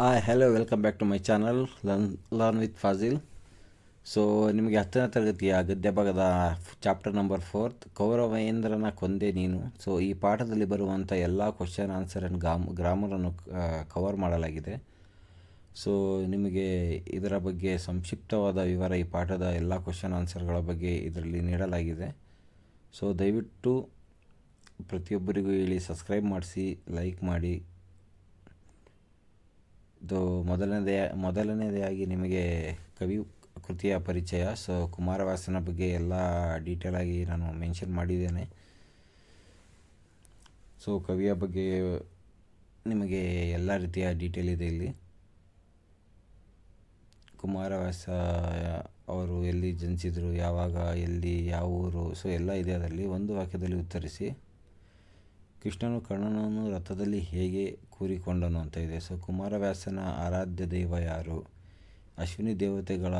Hi hello welcome back to my channel learn learn with Fazil so ನಿಮಗೆ ಹತ್ತನೇ ತರಗತಿಯ ಗದ್ಯ ಭಾಗದ ಚಾಪ್ಟರ್ ನಂಬರ್ ಫೋರ್ತ್ ಕೌರವೇಂದ್ರನ ಕೊಂದೆ ನೀನು. ಸೊ ಈ ಪಾಠದಲ್ಲಿ ಬರುವಂಥ ಎಲ್ಲ ಕ್ವಶನ್ ಆನ್ಸರ್ ಆ್ಯಂಡ್ ಗಾಮ್ ಗ್ರಾಮರನ್ನು ಕವರ್ ಮಾಡಲಾಗಿದೆ. ಸೊ ನಿಮಗೆ ಇದರ ಬಗ್ಗೆ ಸಂಕ್ಷಿಪ್ತವಾದ ವಿವರ ಈ ಪಾಠದ ಎಲ್ಲ ಕ್ವಶನ್ ಆನ್ಸರ್ಗಳ ಬಗ್ಗೆ ಇದರಲ್ಲಿ ನೀಡಲಾಗಿದೆ. ಸೊ ದಯವಿಟ್ಟು ಪ್ರತಿಯೊಬ್ಬರಿಗೂ ಹೇಳಿ ಸಬ್ಸ್ಕ್ರೈಬ್ ಮಾಡಿಸಿ ಲೈಕ್ ಮಾಡಿ ಇದು ಮೊದಲನೇದೇ, ಮೊದಲನೇದಾಗಿ ನಿಮಗೆ ಕವಿ ಕೃತಿಯ ಪರಿಚಯ. ಸೊ ಕುಮಾರವ್ಯಾಸನ ಬಗ್ಗೆ ಎಲ್ಲ ಡೀಟೇಲಾಗಿ ನಾನು ಮೆನ್ಷನ್ ಮಾಡಿದ್ದೇನೆ. ಸೊ ಕವಿಯ ಬಗ್ಗೆ ನಿಮಗೆ ಎಲ್ಲ ರೀತಿಯ ಡೀಟೇಲ್ ಇದೆ ಇಲ್ಲಿ. ಕುಮಾರವ್ಯಾಸ, ಅವರು ಎಲ್ಲಿ ಜನಿಸಿದರು, ಯಾವಾಗ, ಎಲ್ಲಿ, ಯಾವ ಊರು ಸೊ ಎಲ್ಲ ಇದೆ ಅದರಲ್ಲಿ. ಒಂದು ವಾಕ್ಯದಲ್ಲಿ ಉತ್ತರಿಸಿ. ಕೃಷ್ಣನು ಕರ್ಣನನ್ನು ರಥದಲ್ಲಿ ಹೇಗೆ ಕೂರಿಕೊಂಡನು ಅಂತ ಇದೆ. ಸೊ, ಕುಮಾರವ್ಯಾಸನ ಆರಾಧ್ಯ ದೈವ ಯಾರು? ಅಶ್ವಿನಿ ದೇವತೆಗಳ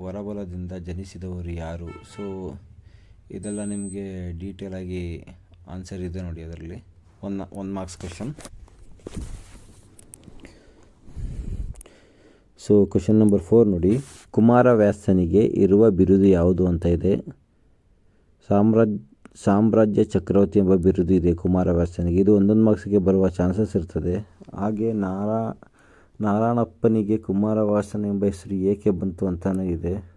ವರಬಲದಿಂದ ಜನಿಸಿದವರು ಯಾರು? ಸೊ, ಇದೆಲ್ಲ ನಿಮಗೆ ಡೀಟೇಲಾಗಿ ಆನ್ಸರ್ ಇದೆ ನೋಡಿ ಅದರಲ್ಲಿ. One one marks question so question number four ನೋಡಿ. ಕುಮಾರವ್ಯಾಸನಿಗೆ ಇರುವ ಬಿರುದು ಯಾವುದು ಅಂತ ಇದೆ. ಸಾಮ್ರಾಜ್ಯ ಸಾಮ್ರಾಜ್ಯ ಚಕ್ರವರ್ತಿ ಎಂಬ ಬಿರುದು ಇದೆ ಕುಮಾರವ್ಯಾಸನಿಗೆ. ಇದು ಒಂದೊಂದು ಮಾರ್ಕ್ಸಿಗೆ ಬರುವ ಚಾನ್ಸಸ್ ಇರ್ತದೆ. ಹಾಗೆ ನಾರಾ, ನಾರಾಯಣಪ್ಪನಿಗೆ ಕುಮಾರವ್ಯಾಸನ ಎಂಬ ಹೆಸರು ಏಕೆ ಬಂತು ಅಂತಲೂ ಇದೆ.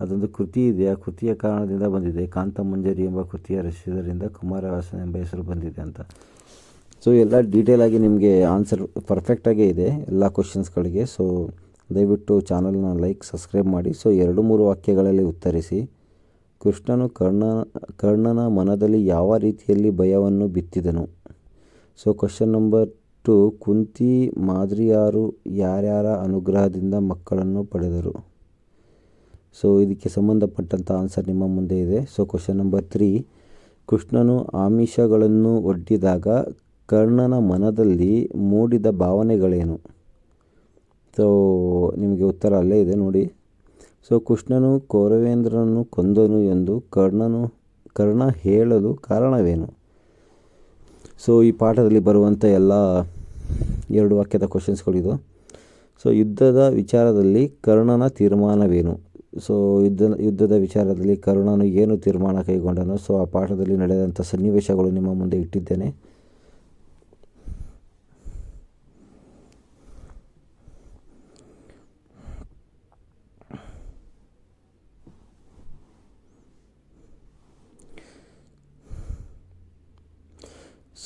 ಅದೊಂದು ಕೃತಿ ಇದೆ. ಆ ಕೃತಿಯ ಕಾರಣದಿಂದ ಬಂದಿದೆ. ಕಾಂತಮಂಜರಿ ಎಂಬ ಕೃತಿಯ ರಚಿಸಿದ್ದರಿಂದ ಕುಮಾರವ್ಯಾಸನ ಎಂಬ ಹೆಸರು ಬಂದಿದೆ ಅಂತ. ಸೊ ಎಲ್ಲ ಡೀಟೇಲಾಗಿ ನಿಮಗೆ ಆನ್ಸರ್ ಪರ್ಫೆಕ್ಟಾಗೇ ಇದೆ ಎಲ್ಲ ಕ್ವಶನ್ಸ್ಗಳಿಗೆ ಸೊ ದಯವಿಟ್ಟು ಚಾನಲ್ನ ಲೈಕ್ ಸಬ್ಸ್ಕ್ರೈಬ್ ಮಾಡಿ. ಸೊ ಎರಡು, ಮೂರು ವಾಕ್ಯಗಳಲ್ಲಿ ಉತ್ತರಿಸಿ. ಕೃಷ್ಣನು ಕರ್ಣ, ಕರ್ಣನ ಮನದಲ್ಲಿ ಯಾವ ರೀತಿಯಲ್ಲಿ ಭಯವನ್ನು ಬಿತ್ತಿದನು? So question number two Kunti ಮಾದ್ರಿಯಾರು ಯಾರ್ಯಾರ ಅನುಗ್ರಹದಿಂದ ಮಕ್ಕಳನ್ನು ಪಡೆದರು? ಸೊ ಇದಕ್ಕೆ ಸಂಬಂಧಪಟ್ಟಂಥ ಆನ್ಸರ್ ನಿಮ್ಮ ಮುಂದೆ ಇದೆ. ಸೊ ಕ್ವಶನ್ ನಂಬರ್ ತ್ರೀ ಕೃಷ್ಣನು ಆಮಿಷಗಳನ್ನು ಒಡ್ಡಿದಾಗ ಕರ್ಣನ ಮನದಲ್ಲಿ ಮೂಡಿದ ಭಾವನೆಗಳೇನು? ಸೊ ನಿಮಗೆ ಉತ್ತರ ಅಲ್ಲೇ ಇದೆ, ನೋಡಿ. ಸೊ ಕೃಷ್ಣನು ಕೌರವೇಂದ್ರನನ್ನು ಕೊಂದನು ಎಂದು ಕರ್ಣನು, ಕರ್ಣ ಹೇಳಲು ಕಾರಣವೇನು? ಸೊ ಈ ಪಾಠದಲ್ಲಿ ಬರುವಂಥ ಎಲ್ಲ ಎರಡು ವಾಕ್ಯದ ಕ್ವಶನ್ಸ್ಗಳಿದು ಸೊ ಯುದ್ಧದ ವಿಚಾರದಲ್ಲಿ ಕರ್ಣನ ತೀರ್ಮಾನವೇನು? ಸೊ ಯುದ್ಧ, ಯುದ್ಧದ ವಿಚಾರದಲ್ಲಿ ಕರ್ಣನು ಏನು ತೀರ್ಮಾನ ಕೈಗೊಂಡನು, ಸೊ ಆ ಪಾಠದಲ್ಲಿ ನಡೆದಂಥ ಸನ್ನಿವೇಶಗಳು ನಿಮ್ಮ ಮುಂದೆ ಇಟ್ಟಿದ್ದೇನೆ.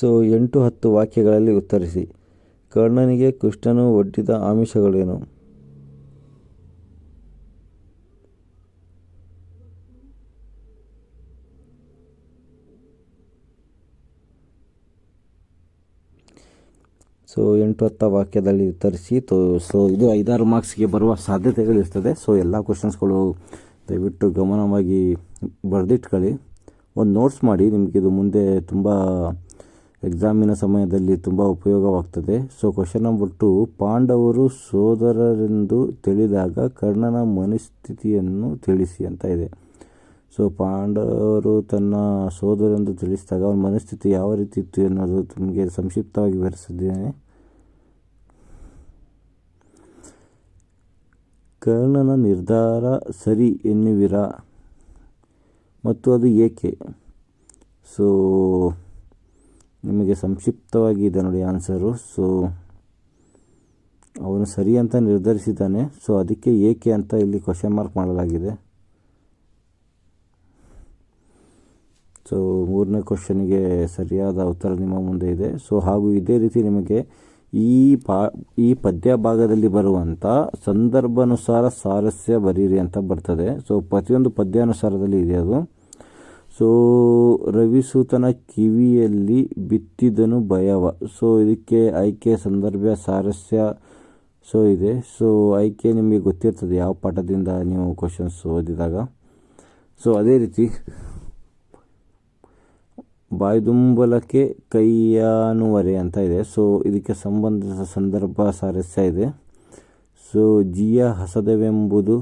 ಸೊ ಎಂಟು ಹತ್ತು ವಾಕ್ಯಗಳಲ್ಲಿ ಉತ್ತರಿಸಿ, ಕರ್ಣನಿಗೆ ಕೃಷ್ಣನು ಒಡ್ಡಿದ ಆಮಿಷಗಳೇನು? ಸೊ ಎಂಟು ಹತ್ತ ವಾಕ್ಯದಲ್ಲಿ ಉತ್ತರಿಸಿ, ತೋ, ಸೊ ಇದು ಐದಾರು ಮಾರ್ಕ್ಸ್ಗೆ ಬರುವ ಸಾಧ್ಯತೆಗಳಿರ್ತದೆ. ಸೊ ಎಲ್ಲ ಕ್ವಶನ್ಸ್ಗಳು ದಯವಿಟ್ಟು ಗಮನವಾಗಿ ಬರೆದಿಟ್ಕೊಳ್ಳಿ. ಒಂದು ನೋಟ್ಸ್ ಮಾಡಿ ನಿಮಗಿದು ಮುಂದೆ ತುಂಬ ಎಕ್ಸಾಮಿನ ಸಮಯದಲ್ಲಿ ತುಂಬ ಉಪಯೋಗವಾಗ್ತದೆ. ಸೊ ಕ್ವಶನ್ ನಂಬರ್ ಟು ಪಾಂಡವರು ಸೋದರರೆಂದು ತಿಳಿದಾಗ ಕರ್ಣನ ಮನಸ್ಥಿತಿಯನ್ನು ತಿಳಿಸಿ ಅಂತ ಇದೆ. ಸೊ ಪಾಂಡವರು ತನ್ನ ಸೋದರೆಂದು ತಿಳಿಸಿದಾಗ ಅವನ ಮನಸ್ಥಿತಿ ಯಾವ ರೀತಿ ಇತ್ತು ಅನ್ನೋದು ನಿಮಗೆ ಸಂಕ್ಷಿಪ್ತವಾಗಿ ವಿವರಿಸಿದ್ದೇನೆ. ಕರ್ಣನ ನಿರ್ಧಾರ ಸರಿ ಎನ್ನುವಿರ? ಮತ್ತು ಅದು ಏಕೆ? ಸೊ ನಿಮಗೆ ಸಂಕ್ಷಿಪ್ತವಾಗಿ ಇದೆ ನೋಡಿ ಆನ್ಸರು ಸೊ ಅವನು ಸರಿ ಅಂತ ನಿರ್ಧರಿಸಿದ್ದಾನೆ. ಸೊ ಅದಕ್ಕೆ ಏಕೆ ಅಂತ ಇಲ್ಲಿ ಕ್ವಶನ್ ಮಾರ್ಕ್ ಮಾಡಲಾಗಿದೆ. ಸೊ ಮೂರನೇ ಕ್ವಶನಿಗೆ ಸರಿಯಾದ ಉತ್ತರ ನಿಮ್ಮ ಮುಂದೆ ಇದೆ. ಸೊ ಹಾಗೂ ಇದೇ ರೀತಿ ನಿಮಗೆ ಈ ಪಾ, ಈ ಪದ್ಯ ಭಾಗದಲ್ಲಿ ಬರುವಂಥ ಸಂದರ್ಭಾನುಸಾರ ಸಾರಸ್ಯ ಬರೀರಿ ಅಂತ ಬರ್ತದೆ. ಸೊ ಪ್ರತಿಯೊಂದು ಪದ್ಯಾನುಸಾರದಲ್ಲಿ ಇದೆ ಅದು. ಸೊ ರವಿಸೂತನ ಕಿವಿಯಲ್ಲಿ ಬಿತ್ತಿದನು ಭಯವ. ಸೊ ಇದಕ್ಕೆ ಆಯ್ಕೆ ಸಂದರ್ಭ ಸಾರಸ್ಯ ಸೊ ಇದೆ. ಸೊ ಆಯ್ಕೆ ನಿಮಗೆ ಗೊತ್ತಿರ್ತದೆ ಯಾವ ಪಾಠದಿಂದ ನೀವು ಕ್ವಶನ್ಸ್ ಓದಿದಾಗ. ಸೊ ಅದೇ ರೀತಿ ಬಾಯ್ದುಂಬಲಕ್ಕೆ ಕೈಯಾನುವರೆ ಅಂತ ಇದೆ. ಸೊ ಇದಕ್ಕೆ ಸಂಬಂಧಿಸಿದ ಸಂದರ್ಭ ಸಾರಸ್ಯ ಇದೆ. ಸೊ ಜಿಯ ಹಸದವೆಂಬುದು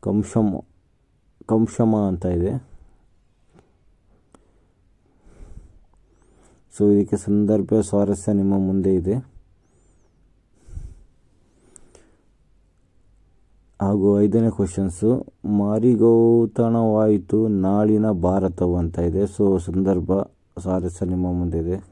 ಕಂಶಮ ಕಂಶಮ ಅಂತ ಇದೆ. ಸೊ ಇದಕ್ಕೆ ಸಂದರ್ಭ ಸ್ವಾರಸ್ಯ ನಿಮ್ಮ ಮುಂದೆ ಇದೆ. ಹಾಗೂ ಐದನೇ ಕ್ವಶನ್ಸು ಮಾರಿಗೌತಣವಾಯಿತು ನಾಳಿನ ಭಾರತವು ಅಂತ ಇದೆ. ಸೊ ಸಂದರ್ಭ ಸ್ವಾರಸ್ಯ ನಿಮ್ಮ ಮುಂದೆ ಇದೆ.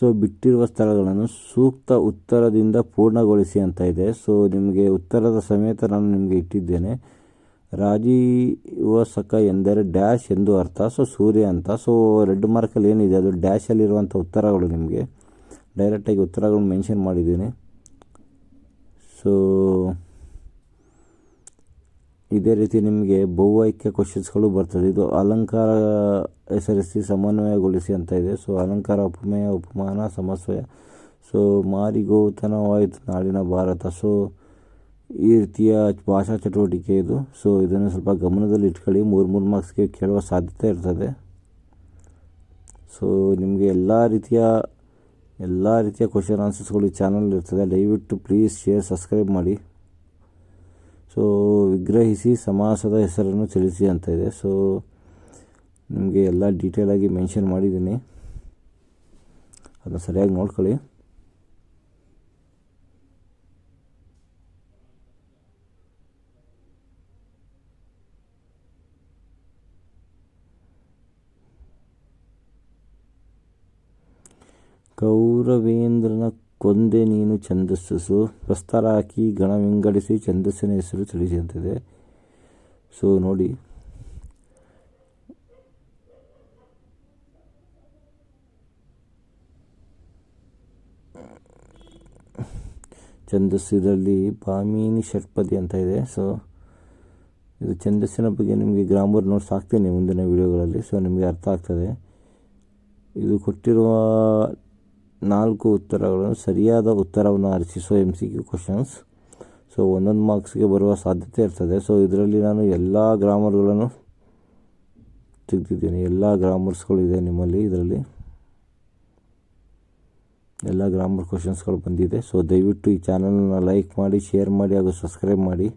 ಸೊ ಬಿಟ್ಟಿರುವ ಸ್ಥಳಗಳನ್ನು ಸೂಕ್ತ ಉತ್ತರದಿಂದ ಪೂರ್ಣಗೊಳಿಸಿ ಅಂತ ಇದೆ. ಸೊ ನಿಮಗೆ ಉತ್ತರದ ಸಮೇತ ನಾನು ನಿಮಗೆ ಇಟ್ಟಿದ್ದೇನೆ. ರಾಜೀವಸಕ ಎಂದರೆ ಡ್ಯಾಶ್ ಎಂದು ಅರ್ಥ. ಸೊ ಸೂರ್ಯ ಅಂತ. ಸೊ ರೆಡ್ ಮಾರ್ಕಲ್ಲಿ ಏನಿದೆ? ಅದು ಡ್ಯಾಶಲ್ಲಿರುವಂಥ ಉತ್ತರಗಳು ನಿಮಗೆ. ಡೈರೆಕ್ಟಾಗಿ ಉತ್ತರಗಳನ್ನು ಮೆನ್ಷನ್ ಮಾಡಿದ್ದೀನಿ. ಸೊ ಇದೇ ರೀತಿ ನಿಮಗೆ ಬಹುವಾಕ್ಯ ಕ್ವಶನ್ಸ್ಗಳು ಬರ್ತದೆ. ಇದು ಅಲಂಕಾರ ಹೆಸರಿಸಿ ಸಮನ್ವಯಗೊಳಿಸಿ ಅಂತ ಇದೆ. ಸೊ ಅಲಂಕಾರ ಉಪಮೇಯ, ಉಪಮಾನ, ಸಮಸ್ವಯ. ಸೊ ಮಾರಿಗೋತನವಾಯಿತು ನಾಡಿನ ಭಾರತ. ಸೊ ಈ ರೀತಿಯ ಭಾಷಾ ಚಟುವಟಿಕೆ ಇದು. ಸೊ ಇದನ್ನು ಸ್ವಲ್ಪ ಗಮನದಲ್ಲಿ ಇಟ್ಕೊಳ್ಳಿ. ಮೂರು ಮೂರು ಮಾರ್ಕ್ಸ್ಗೆ ಕೇಳುವ ಸಾಧ್ಯತೆ ಇರ್ತದೆ. ಸೊ ನಿಮಗೆ ಎಲ್ಲ ರೀತಿಯ ಎಲ್ಲ ರೀತಿಯ ಕ್ವಶನ್ ಆನ್ಸರ್ಸ್ಗಳು ಈ ಚಾನಲ್ ಇರ್ತದೆ. ದಯವಿಟ್ಟು ಪ್ಲೀಸ್ ಶೇರ್ ಸಬ್ಸ್ಕ್ರೈಬ್ ಮಾಡಿ. ಸೊ ವಿಗ್ರಹಿಸಿ ಸಮಾಸದ ಹೆಸರನ್ನು ತಿಳಿಸಿ ಅಂತ ಇದೆ. ಸೊ ನಿಮಗೆ ಎಲ್ಲ ಡೀಟೇಲಾಗಿ ಮೆನ್ಷನ್ ಮಾಡಿದ್ದೀನಿ. ಅದನ್ನು ಸರಿಯಾಗಿ ನೋಡ್ಕೊಳ್ಳಿ. ಕೌರವೇಂದ್ರನ ಕೊಂದೆ ನೀನು ಛಂದಸ್ಸು ಪ್ರಸ್ತಾರ ಹಾಕಿ ಗಣ ವಿಂಗಡಿಸಿ ಛಂದಸ್ಸಿನ ಹೆಸರು ತಿಳಿಸಿ ಅಂತಿದೆ ಸೊ ನೋಡಿ. ಛಂದಸ್ಸು ಇದರಲ್ಲಿ ಪಾಮಿನಿ ಷಟ್ಪದಿ ಅಂತ ಇದೆ. ಸೊ ಇದು ಛಂದಸ್ಸಿನ ಬಗ್ಗೆ ನಿಮಗೆ ಗ್ರಾಮರ್ ನೋಟ್ಸ್ ಹಾಕ್ತೀನಿ ಮುಂದಿನ ವಿಡಿಯೋಗಳಲ್ಲಿ. ಸೊ ನಿಮಗೆ ಅರ್ಥ ಆಗ್ತದೆ. ಇದು ಕೊಟ್ಟಿರುವ ನಾಲ್ಕು ಉತ್ತರಗಳನ್ನು, ಸರಿಯಾದ ಉತ್ತರವನ್ನು ಆರಿಸಿಸೋ M C Q questions so ಒಂದೊಂದು ಮಾರ್ಕ್ಸ್ಗೆ ಬರುವ ಸಾಧ್ಯತೆ ಇರ್ತದೆ. ಸೊ ಇದರಲ್ಲಿ ನಾನು ಎಲ್ಲ ಗ್ರಾಮರ್ಗಳನ್ನು ತೆಗೆದಿದ್ದೀನಿ. ಎಲ್ಲ ಗ್ರಾಮರ್ಸ್ಗಳು ಇದೆ ನಿಮ್ಮಲ್ಲಿ ಇದರಲ್ಲಿ. ಎಲ್ಲ ಗ್ರಾಮರ್ ಕ್ವಶನ್ಸ್ಗಳು ಬಂದಿದೆ. ಸೊ ದಯವಿಟ್ಟು ಈ ಚಾನಲನ್ನು ಲೈಕ್ ಮಾಡಿ ಶೇರ್ ಮಾಡಿ ಹಾಗೂ ಸಬ್ಸ್ಕ್ರೈಬ್ ಮಾಡಿ.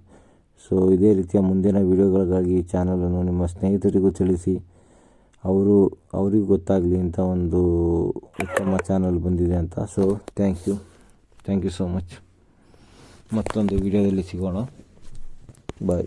ಸೊ ಇದೇ ರೀತಿಯ ಮುಂದಿನ ವೀಡಿಯೋಗಳಿಗಾಗಿ ಈ ಚಾನಲನ್ನು ನಿಮ್ಮ ಸ್ನೇಹಿತರಿಗೂ ತಿಳಿಸಿ. ಅವರು, ಅವರಿಗೂ ಗೊತ್ತಾಗಲಿ ಅಂತ ಒಂದು ಉತ್ತಮ ಚಾನಲ್ ಬಂದಿದೆ ಅಂತ. So thank you thank you so much ಮತ್ತೊಂದು ವಿಡಿಯೋದಲ್ಲಿ ಸಿಗೋಣ. ಬಾಯ್